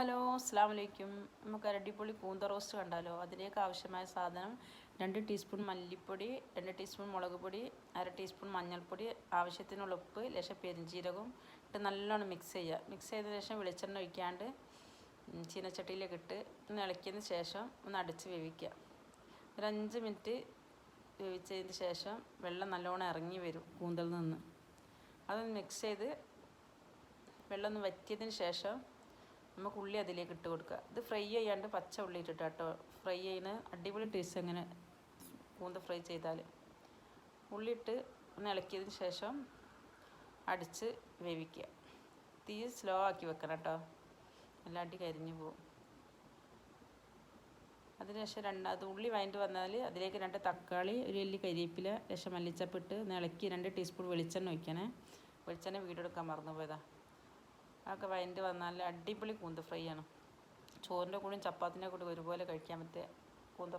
Hello അസ്സാം വലൈക്കും നമുക്ക് അരടിപ്പൊളി കൂന്ത റോസ്റ്റ് കണ്ടാലോ? അതിലേക്ക് ആവശ്യമായ സാധനം രണ്ട് ടീസ്പൂൺ മല്ലിപ്പൊടി രണ്ട് ടീസ്പൂൺ മുളക് പൊടി അര ടീസ്പൂൺ മഞ്ഞൾപ്പൊടി ആവശ്യത്തിനുള്ള ഉപ്പ് ലേശം പെരിഞ്ജീരകവും ഇട്ട് നല്ലോണം മിക്സ് ചെയ്യുക. മിക്സ് ചെയ്തതിന് ശേഷം വെളിച്ചെണ്ണ ഒഴിക്കാണ്ട് ചീനച്ചട്ടിയിലേക്ക് ഇട്ട് ഒന്ന് ഇളക്കിയതിന് ശേഷം ഒന്ന് അടച്ച് വേവിക്കുക. ഒരു അഞ്ച് മിനിറ്റ് വേവിച്ചതിന് ശേഷം വെള്ളം നല്ലോണം ഇറങ്ങി വരും കൂന്തൽ നിന്ന്. അതൊന്ന് മിക്സ് ചെയ്ത് വെള്ളം ഒന്ന് വറ്റിയതിന് ശേഷം നമുക്ക് ഉള്ളി അതിലേക്ക് ഇട്ട് കൊടുക്കുക. ഇത് ഫ്രൈ ചെയ്യാണ്ട് പച്ച ഉള്ളി ഇട്ടിട്ട് കേട്ടോ. ഫ്രൈ ചെയ്യുന്ന അടിപൊളി ടേസ്റ്റ് അങ്ങനെ കൂന്ത ഫ്രൈ ചെയ്താൽ ഉള്ളി ഇട്ട് ഒന്ന് ഇളക്കിയതിന് ശേഷം അടിച്ച് വേവിക്കുക. തീ സ്ലോ ആക്കി വെക്കണം കേട്ടോ. അടി കരിഞ്ഞു പോകും അതിനുശേഷം രണ്ടാമത് ഉള്ളി വഴണ്ട് വന്നാൽ അതിലേക്ക് രണ്ട് തക്കാളി ഒരു വലിയ കരിവേപ്പില ശേഷം മല്ലിച്ചപ്പ് ഇട്ട് ഒന്ന് ഇളക്കി രണ്ട് ടീസ്പൂൺ വെളിച്ചെണ്ണ ഒഴിക്കണേ. വെളിച്ചെണ്ണ വീടെടുക്കാൻ മറന്നു പോയതാ അതൊക്കെ വഴണ്ട് വന്നാൽ അടിപൊളി കൂന്ത ഫ്രൈ ആണ്. ചോറിന്റെ കൂടെയും ചപ്പാത്തിന്റെ കൂടെ ഒരുപോലെ കഴിക്കാൻ പറ്റിയ കൂന്ത